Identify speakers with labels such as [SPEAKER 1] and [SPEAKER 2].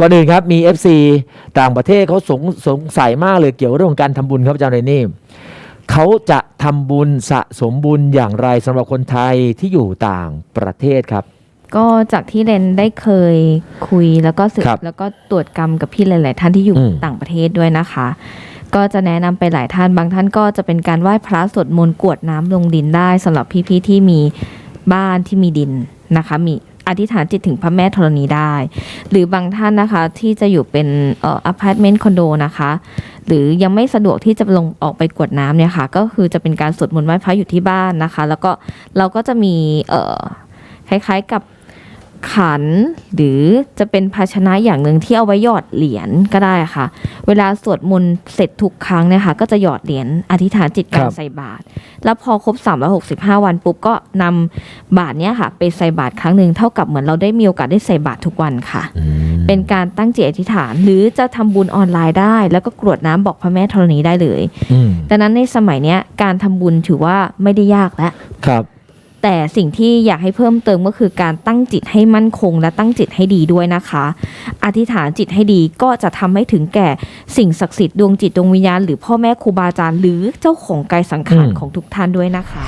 [SPEAKER 1] ก่อนอื่นครับมี FC ต่างประเทศเขาสงสงสัยมากเลยเกี่ยวกับเรื่องของการทำบุญครับอาจารย์เรนนี่เขาจะทำบุญสะสมบุญอย่างไรสำหรับคนไทยที่อยู่ต่างประเทศครับ
[SPEAKER 2] ก็จากที่เรนได้เคยคุยแล้วก็สืบ
[SPEAKER 1] ครับ
[SPEAKER 2] แล้วก็ตรวจกรรมกับพี่หลาย ๆ ท่านที่อยู่
[SPEAKER 1] อืม
[SPEAKER 2] ต่างประเทศด้วยนะคะ ก็จะแนะนำไปหลายท่านบางท่านก็จะเป็นการไหว้พระสวดมนต์กรวดน้ำลงดินได้สำหรับพี่ ๆ ที่มีบ้านที่มีดินนะคะมี อธิษฐานจิตถึงพระแม่ธรณีได้ หรือบางท่านนะคะที่จะอยู่เป็นอพาร์ตเมนต์คอนโดนะคะ หรือยังไม่สะดวกที่จะลงออกไปกวดน้ำเนี่ยค่ะ ก็คือจะเป็นการสวดมนต์ไหว้พระอยู่ที่บ้านนะคะ แล้วก็เราก็จะมีคล้ายๆกับ ขัน หรือจะเป็นภาชนะอย่างหนึ่งที่เอาไว้หยอดเหรียญก็ได้ค่ะ เวลาสวดมนต์เสร็จทุกครั้งเนี่ยค่ะก็จะหยอดเหรียญอธิษฐานจิตกา
[SPEAKER 1] ค
[SPEAKER 2] ร
[SPEAKER 1] รับ
[SPEAKER 2] ใส่บาตรแล้วพอครบ 365 วันปุ๊บก็นำบาตรเนี้ยค่ะ ไปใส่บาตรครั้งหนึ่งเท่ากับเหมือนเราได้มีโอกาสได้ใส่บาตรทุกวันค่ะ เป็นการตั้งจิตอธิษฐาน หรือจะทำบุญออนไลน์ได้ แล้วก็กรวดน้ำบอกพระแม่ธรณีได้เลย
[SPEAKER 1] อืม
[SPEAKER 2] ดังนั้นในสมัยเนี้ยการทำบุญถือว่าไม่ได้ยากแล้ว
[SPEAKER 1] ครับ
[SPEAKER 2] แต่สิ่งที่อยากให้เพิ่มเติมก็คือการตั้งจิตให้มั่นคง และตั้งจิตให้ดีด้วยนะคะ อธิษฐานจิตให้ดีก็จะทำให้ถึงแก่สิ่งศักดิ์สิทธิ์ดวงจิตดวงวิญญาณหรือพ่อแม่ครูบาอาจารย์หรือเจ้าของกายสังขาร
[SPEAKER 1] อืม
[SPEAKER 2] ของทุกท่านด้วยนะคะ